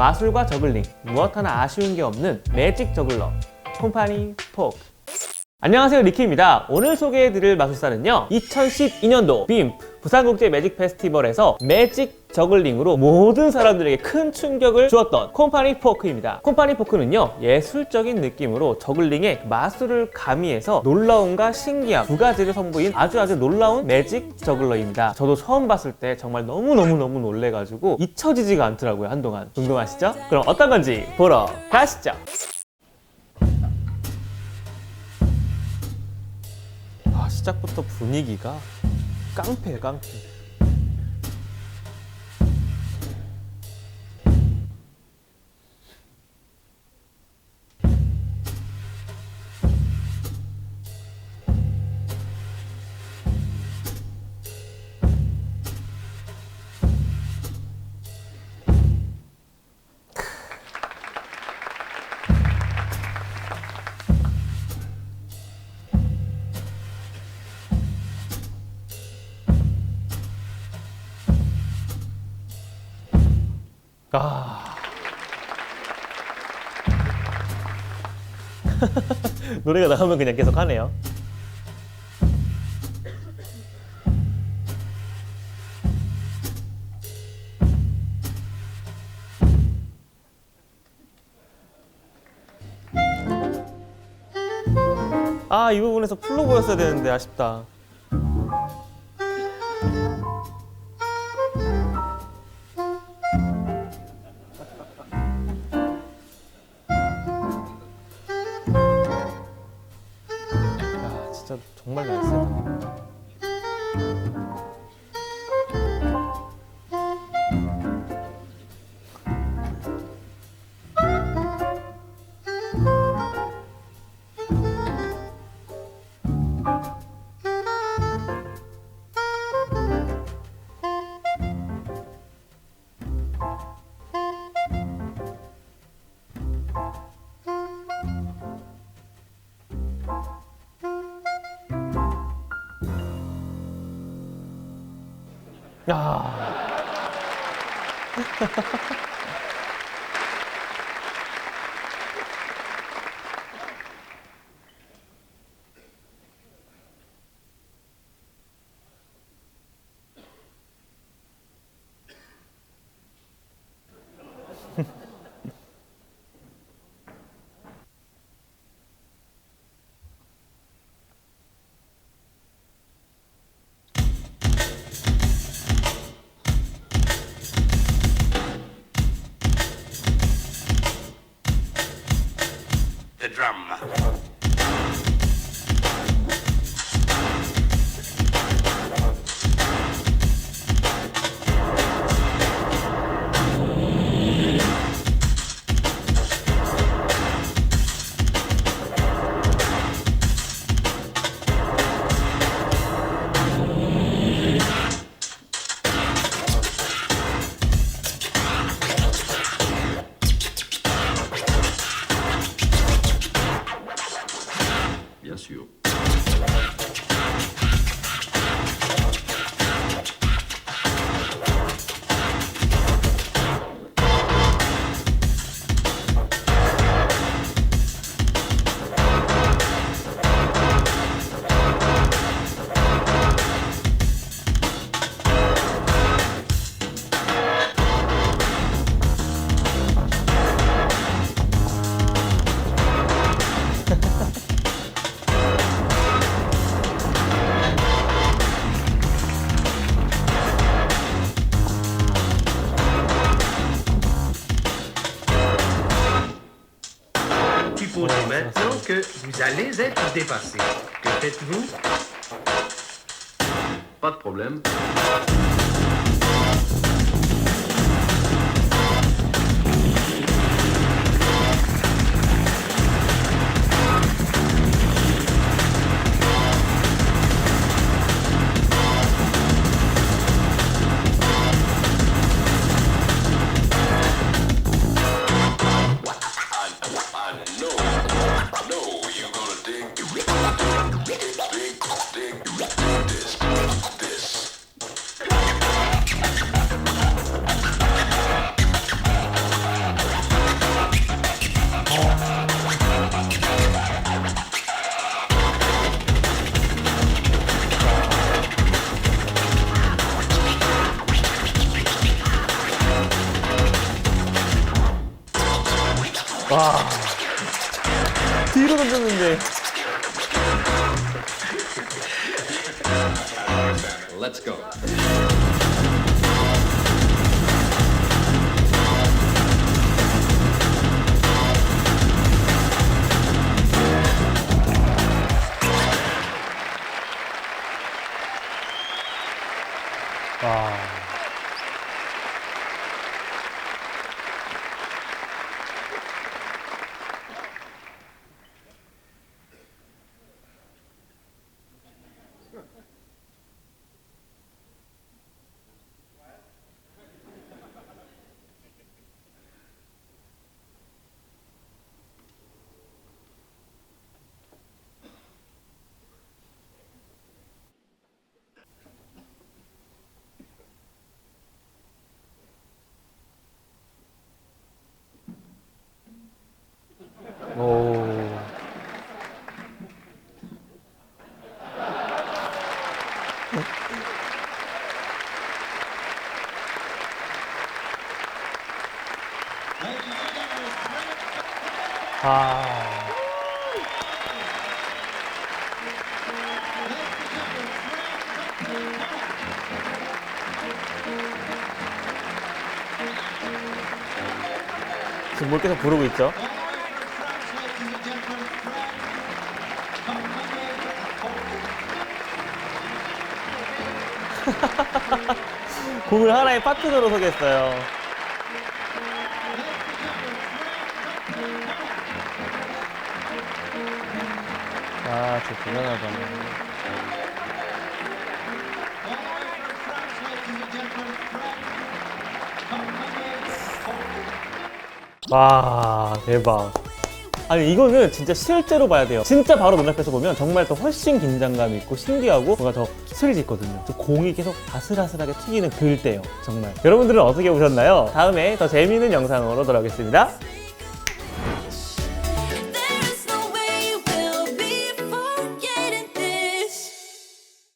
마술과 저글링 무엇 하나 아쉬운 게 없는 매직 저글러 콤파니 포크 안녕하세요 리키입니다. 오늘 소개해드릴 마술사는요 2012년도 빔 부산국제 매직 페스티벌에서 매직 저글링으로 모든 사람들에게 큰 충격을 주었던 콤파니 포크입니다. 콤파니 포크는요 예술적인 느낌으로 저글링의 마술을 가미해서 놀라움과 신기함 두 가지를 선보인 아주 아주 놀라운 매직 저글러입니다. 저도 처음 봤을 때 정말 너무너무너무 놀래가지고 잊혀지지가 않더라고요 한동안. 궁금하시죠? 그럼 어떤 건지 보러 가시죠 시작부터 분위기가 깡패 깡패 아. 노래가 나오면 그냥 계속 하네요. 아 이 부분에서 풀로 보였어야 되는데 아쉽다 야 the Bien sûr. Supposons maintenant que vous allez être dépassé. Que faites-vous? Pas de problème. 와. 뒤로 던졌는데. Let's. 아. 지금 뭘 계속 부르고 있죠? 공을 하나의 파트너로 소개했어요. 아, 진짜 대단하다. 와, 대박. 아니 이거는 진짜 실제로 봐야 돼요. 진짜 바로 눈앞에서 보면 정말 더 훨씬 긴장감 있고 신기하고 뭔가 더 스릴 있거든요. 저 공이 계속 아슬아슬하게 튀기는 그때요. 정말. 여러분들은 어떻게 보셨나요? 다음에 더 재미있는 영상으로 돌아오겠습니다.